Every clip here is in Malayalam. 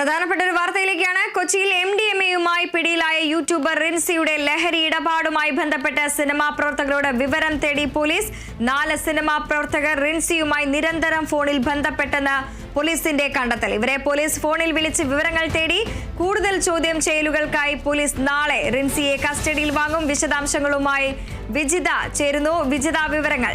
പ്രധാനപ്പെട്ട ഒരു വാർത്തയിലേക്കാണ്. കൊച്ചിയിൽ എം ഡി എം എയുമായി പിടിയിലായ യൂട്യൂബർ റിൻസിയുടെ ലഹരി ഇടപാടുമായി ബന്ധപ്പെട്ട സിനിമാ പ്രവർത്തകരോട് വിവരം തേടി പോലീസ്. നാല് സിനിമാ പ്രവർത്തകർ റിൻസിയുമായി നിരന്തരം ഫോണിൽ ബന്ധപ്പെട്ടെന്ന് പോലീസിന്റെ കണ്ടെത്തൽ. ഇവരെ പോലീസ് ഫോണിൽ വിളിച്ച് വിവരങ്ങൾ തേടി. കൂടുതൽ ചോദ്യം ചെയ്യലുകൾക്കായി പോലീസ് നാളെ റിൻസിയെ കസ്റ്റഡിയിൽ വാങ്ങും. വിശദാംശങ്ങളുമായി വിജിത ചേരുന്നു. വിജിത വിവരങ്ങൾ.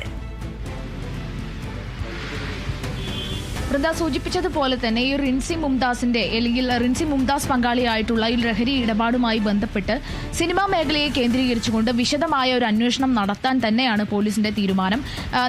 വൃന്ദ സൂചിപ്പിച്ചതുപോലെ തന്നെ ഈ റിൻസി മുംതാസിന്റെ അല്ലെങ്കിൽ റിൻസി മുംതാസ് പങ്കാളിയായിട്ടുള്ള ഈ ലഹരി ഇടപാടുമായി ബന്ധപ്പെട്ട് സിനിമാ മേഖലയെ കേന്ദ്രീകരിച്ചുകൊണ്ട് വിശദമായ ഒരു അന്വേഷണം നടത്താൻ തന്നെയാണ് പോലീസിന്റെ തീരുമാനം.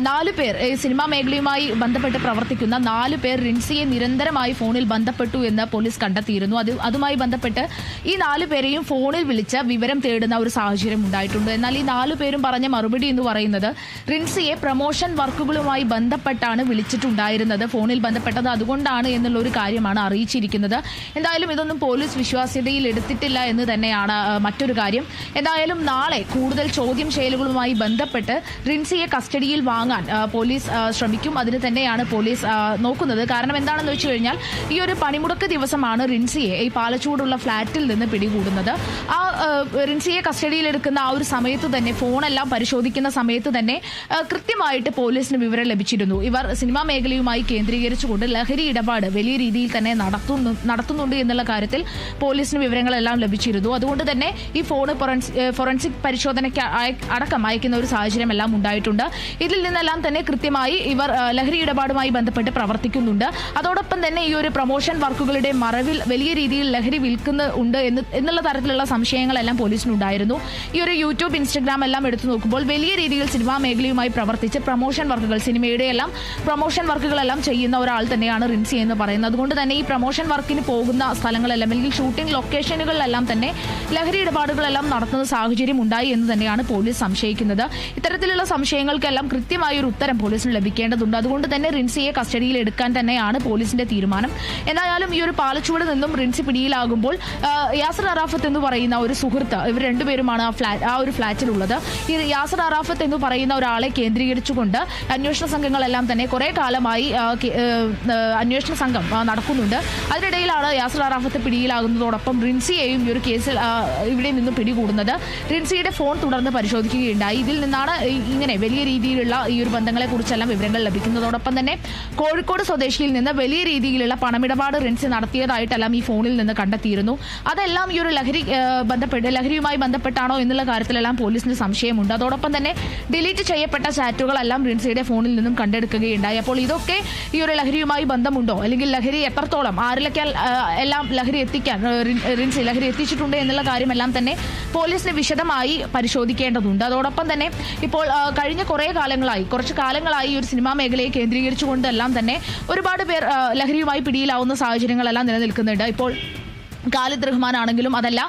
നാലു പേർ സിനിമാ മേഖലയുമായി ബന്ധപ്പെട്ട് പ്രവർത്തിക്കുന്ന നാലു പേർ റിൻസിയെ നിരന്തരമായി ഫോണിൽ ബന്ധപ്പെട്ടു എന്ന് പോലീസ് കണ്ടെത്തിയിരുന്നു. അത് അതുമായി ബന്ധപ്പെട്ട് ഈ നാലു പേരെയും ഫോണിൽ വിളിച്ച് വിവരം തേടുന്ന ഒരു സാഹചര്യം ഉണ്ടായിട്ടുണ്ട്. എന്നാൽ ഈ നാലു പേരും പറഞ്ഞ മറുപടി എന്ന് പറയുന്നത് റിൻസിയെ പ്രമോഷൻ വർക്കുകളുമായി ബന്ധപ്പെട്ടാണ് വിളിച്ചിട്ടുണ്ടായിരുന്നത്. ഫോണിൽ ബന്ധപ്പെട്ടത് അതുകൊണ്ടാണ് എന്നുള്ള ഒരു കാര്യമാണ് അറിയിച്ചിരിക്കുന്നത്. എന്തായാലും ഇതൊന്നും പോലീസ് വിശ്വാസ്യതയിൽ എടുത്തിട്ടില്ല എന്ന് തന്നെയാണ് മറ്റൊരു കാര്യം. എന്തായാലും നാളെ കൂടുതൽ ചോദ്യം ചെയ്യലുകളുമായി ബന്ധപ്പെട്ട് റിൻസിയെ കസ്റ്റഡിയിൽ വാങ്ങാൻ പോലീസ് ശ്രമിക്കും. അതിന് തന്നെയാണ് പോലീസ് നോക്കുന്നത്. കാരണം എന്താണെന്ന് വെച്ച് കഴിഞ്ഞാൽ ഈ ഒരു പണിമുടക്ക് ദിവസമാണ് റിൻസിയെ ഈ പാലച്ചൂടുള്ള ഫ്ളാറ്റിൽ നിന്ന് പിടികൂടുന്നത്. ആ റിൻസിയെ കസ്റ്റഡിയിൽ എടുക്കുന്ന ആ ഒരു സമയത്ത് തന്നെ ഫോണെല്ലാം പരിശോധിക്കുന്ന സമയത്ത് തന്നെ കൃത്യമായിട്ട് പോലീസിന് വിവരം ലഭിച്ചിരുന്നു. ഇവർ സിനിമാ മേഖലയുമായി കേന്ദ്രീകരിച്ചുകൊണ്ട് ലഹരി ഇടപാട് വലിയ രീതിയിൽ തന്നെ നടത്തുന്നു നടത്തുന്നുണ്ട് എന്നുള്ള കാര്യത്തിൽ പോലീസിന് വിവരങ്ങളെല്ലാം ലഭിച്ചിരുന്നു. അതുകൊണ്ട് തന്നെ ഈ ഫോണ് ഫോറൻസിക് പരിശോധനയ്ക്ക് അടക്കം അയക്കുന്ന ഒരു സാഹചര്യം എല്ലാം ഉണ്ടായിട്ടുണ്ട്. ഇതിൽ നിന്നെല്ലാം തന്നെ കൃത്യമായി ഇവർ ലഹരി ഇടപാടുമായി ബന്ധപ്പെട്ട് പ്രവർത്തിക്കുന്നുണ്ട്. അതോടൊപ്പം തന്നെ ഈ ഒരു പ്രൊമോഷൻ വർക്കുകളുടെ മറവിൽ വലിയ രീതിയിൽ ലഹരി വിൽക്കുന്ന എന്ന് എന്നുള്ള തരത്തിലുള്ള സംശയങ്ങളെല്ലാം പോലീസിനുണ്ടായിരുന്നു. ഈ ഒരു യൂട്യൂബ് ഇൻസ്റ്റഗ്രാം എല്ലാം എടുത്തു നോക്കുമ്പോൾ വലിയ രീതിയിൽ സിനിമാ മേഖലയുമായി പ്രവർത്തിച്ച് പ്രൊമോഷൻ വർക്കുകൾ സിനിമയുടെ എല്ലാം പ്രൊമോഷൻ വർക്കുകളെല്ലാം ചെയ്യുന്ന ഒരാൾ തന്നെയാണ് റിൻസി എന്ന് പറയുന്നത്. അതുകൊണ്ട് തന്നെ ഈ പ്രൊമോഷൻ വർക്കിന് പോകുന്ന സ്ഥലങ്ങളെല്ലാം അല്ലെങ്കിൽ ഷൂട്ടിംഗ് ലൊക്കേഷനുകളിലെല്ലാം തന്നെ ലഹരി ഇടപാടുകളെല്ലാം നടത്തുന്ന സാഹചര്യം ഉണ്ടായി എന്ന് തന്നെയാണ് പോലീസ് സംശയിക്കുന്നത്. ഇത്തരത്തിലുള്ള സംശയങ്ങൾക്കെല്ലാം കൃത്യമായ ഒരു ഉത്തരം പോലീസിന് ലഭിക്കേണ്ടതുണ്ട്. അതുകൊണ്ട് തന്നെ റിൻസിയെ കസ്റ്റഡിയിൽ എടുക്കാൻ തന്നെയാണ് പോലീസിന്റെ തീരുമാനം. എന്തായാലും ഈ ഒരു പാലച്ചുവട് നിന്നും റിൻസി പിടിയിലാകുമ്പോൾ യാസർ അറാഫത്ത് എന്ന് പറയുന്ന ഒരു സുഹൃത്ത് ഇവർ രണ്ടുപേരുമാണ് ആ ഫ്ലാറ്റ് ആ ഒരു ഫ്ളാറ്റിലുള്ളത് ഈ യാസർ അറാഫത്ത് എന്ന് പറയുന്ന ഒരാളെ കേന്ദ്രീകരിച്ചുകൊണ്ട് അന്വേഷണ സംഘങ്ങളെല്ലാം തന്നെ കുറെ കാലമായി അന്വേഷണ സംഘം നടക്കുന്നുണ്ട്. അതിനിടയിലാണ് യാസർ അറാഫത്ത് പിടിയിലാകുന്നതോടൊപ്പം റിൻസിയെയും ഈ ഒരു കേസിൽ ഇവിടെ നിന്ന് പിടികൂടുന്നത്. റിൻസിയുടെ ഫോൺ തുടർന്ന് പരിശോധിക്കുകയുണ്ടായി. ഇതിൽ നിന്നാണ് ഇങ്ങനെ വലിയ രീതിയിലുള്ള ഈ ഒരു ബന്ധങ്ങളെക്കുറിച്ചെല്ലാം വിവരങ്ങൾ ലഭിക്കുന്നതോടൊപ്പം തന്നെ കോഴിക്കോട് സ്വദേശിയിൽ നിന്ന് വലിയ രീതിയിലുള്ള പണമിടപാട് റിൻസി നടത്തിയതായിട്ടെല്ലാം ഈ ഫോണിൽ നിന്ന് കണ്ടെത്തിയിരുന്നു. അതെല്ലാം ഈ ഒരു ലഹരി ബന്ധപ്പെട്ട് ലഹരിയുമായി ബന്ധപ്പെട്ടാണോ എന്നുള്ള കാര്യത്തിലെല്ലാം പോലീസിന് സംശയമുണ്ട്. അതോടൊപ്പം തന്നെ ഡിലീറ്റ് ചെയ്യപ്പെട്ട ചാറ്റുകളെല്ലാം റിൻസിയുടെ ഫോണിൽ നിന്നും കണ്ടെടുക്കുകയുണ്ടായി. അപ്പോൾ ഇതൊക്കെ ഈ ഒരു ലഹരിയുമായി ബന്ധമുണ്ടോ? അല്ലെങ്കിൽ ലഹരി എത്രത്തോളം? ആരിലൊക്കെ എല്ലാം ലഹരി എത്തിക്കാൻ റിൻസി ലഹരി എത്തിച്ചിട്ടുണ്ട് എന്നുള്ള കാര്യമെല്ലാം തന്നെ പോലീസിന് വിശദമായി പരിശോധിക്കേണ്ടതുണ്ട്. അതോടൊപ്പം തന്നെ ഇപ്പോൾ കഴിഞ്ഞ കുറേ കാലങ്ങളായി കുറച്ച് കാലങ്ങളായി ഈ ഒരു സിനിമാ മേഖലയെ കേന്ദ്രീകരിച്ചുകൊണ്ടെല്ലാം തന്നെ ഒരുപാട് പേർ ലഹരിയുമായി പിടിയിലാവുന്ന സാഹചര്യങ്ങളെല്ലാം നിലനിൽക്കുന്നുണ്ട്. ഇപ്പോൾ ഖാലിദ് റഹ്മാൻ ആണെങ്കിലും അതല്ല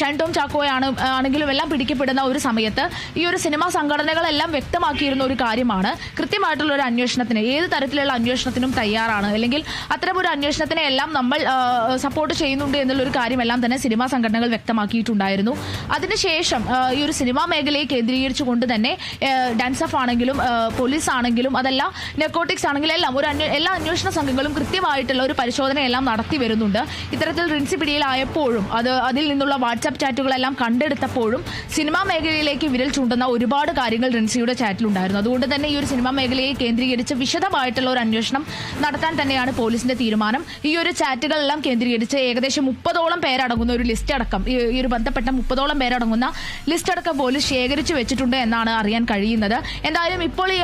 ഷൻടോം ചാക്കോയാണ് ആണെങ്കിലും എല്ലാം പിടിക്കപ്പെടുന്ന ഒരു സമയത്ത് ഈ ഒരു സിനിമാ സംഘടനകളെല്ലാം വ്യക്തമാക്കിയിരുന്ന ഒരു കാര്യമാണ്. കൃത്യമായിട്ടുള്ള ഒരു അന്വേഷണത്തിന് ഏത് തരത്തിലുള്ള അന്വേഷണത്തിനും തയ്യാറാണ്. അല്ലെങ്കിൽ അത്തരം ഒരു അന്വേഷണത്തിനെ എല്ലാം നമ്മൾ സപ്പോർട്ട് ചെയ്യുന്നുണ്ട് എന്നുള്ളൊരു കാര്യമെല്ലാം തന്നെ സിനിമാ സംഘടനകൾ വ്യക്തമാക്കിയിട്ടുണ്ടായിരുന്നു. അതിനുശേഷം ഈ ഒരു സിനിമാ മേഖലയെ കേന്ദ്രീകരിച്ചുകൊണ്ട് തന്നെ ഡാൻസഫ് ആണെങ്കിലും പോലീസ് ആണെങ്കിലും അതല്ല നെക്കോട്ടിക്സ് ആണെങ്കിലും എല്ലാം ഒരു എല്ലാ അന്വേഷണ സംഘങ്ങളും കൃത്യമായിട്ടുള്ള ഒരു പരിശോധനയെല്ലാം നടത്തി വരുന്നുണ്ട്. ഇത്തരത്തിൽ റിൻസി പിടിയിലായപ്പോഴും അത് അതിൽ നിന്നുള്ള വാട്സാപ്പ് ചാറ്റുകളെല്ലാം കണ്ടെടുത്തപ്പോഴും സിനിമാ മേഖലയിലേക്ക് വിരൽ ചൂണ്ടുന്ന ഒരുപാട് കാര്യങ്ങൾ റിൻസിയുടെ ചാറ്റിലുണ്ടായിരുന്നു. അതുകൊണ്ട് തന്നെ ഈ ഒരു സിനിമാ മേഖലയെ കേന്ദ്രീകരിച്ച് വിശദമായിട്ടുള്ള ഒരു അന്വേഷണം നടത്താൻ തന്നെയാണ് പോലീസിന്റെ തീരുമാനം. ഈ ഒരു ചാറ്റുകളെല്ലാം കേന്ദ്രീകരിച്ച് ഏകദേശം മുപ്പതോളം പേരടങ്ങുന്ന ഒരു ലിസ്റ്റ് അടക്കം ഈ ഒരു ബന്ധപ്പെട്ട മുപ്പതോളം പേരടങ്ങുന്ന ലിസ്റ്റ് അടക്കം പോലീസ് ശേഖരിച്ചു വെച്ചിട്ടുണ്ട് എന്നാണ് അറിയാൻ കഴിയുന്നത്. എന്തായാലും ഇപ്പോൾ ഈ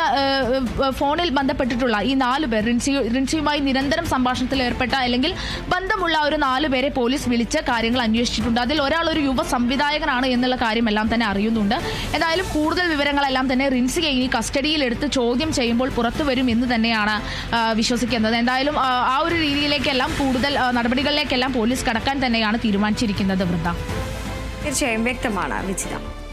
ഫോണിൽ ബന്ധപ്പെട്ടിട്ടുള്ള ഈ നാല് പേർ റിൻസി റിൻസിയുമായി നിരന്തരം സംഭാഷണത്തിൽ ഏർപ്പെട്ട അല്ലെങ്കിൽ ബന്ധമുള്ള ഒരു നാല് പേരെ പോലീസ് വിളിച്ച് കാര്യങ്ങൾ അന്വേഷിച്ചിട്ടുണ്ട്. അതിൽ ഒരാൾ ഒരു യുവ സംവിധായകനാണ് എന്നുള്ള കാര്യം എല്ലാം തന്നെ അറിയുന്നുണ്ട്. എന്തായാലും കൂടുതൽ വിവരങ്ങളെല്ലാം തന്നെ റിൻസിയെ ഇനി കസ്റ്റഡിയിൽ എടുത്ത് ചോദ്യം ചെയ്യുമ്പോൾ പുറത്തു വരും എന്ന് തന്നെയാണ് വിശ്വസിക്കുന്നത്. എന്തായാലും ആ, ഒരു രീതിയിലേക്കെല്ലാം കൂടുതൽ നടപടികളിലേക്കെല്ലാം പോലീസ് കടക്കാൻ തന്നെയാണ് തീരുമാനിച്ചിരിക്കുന്നത് വൃന്ദ. തീർച്ചയായും വ്യക്തമാണ് വിജിത.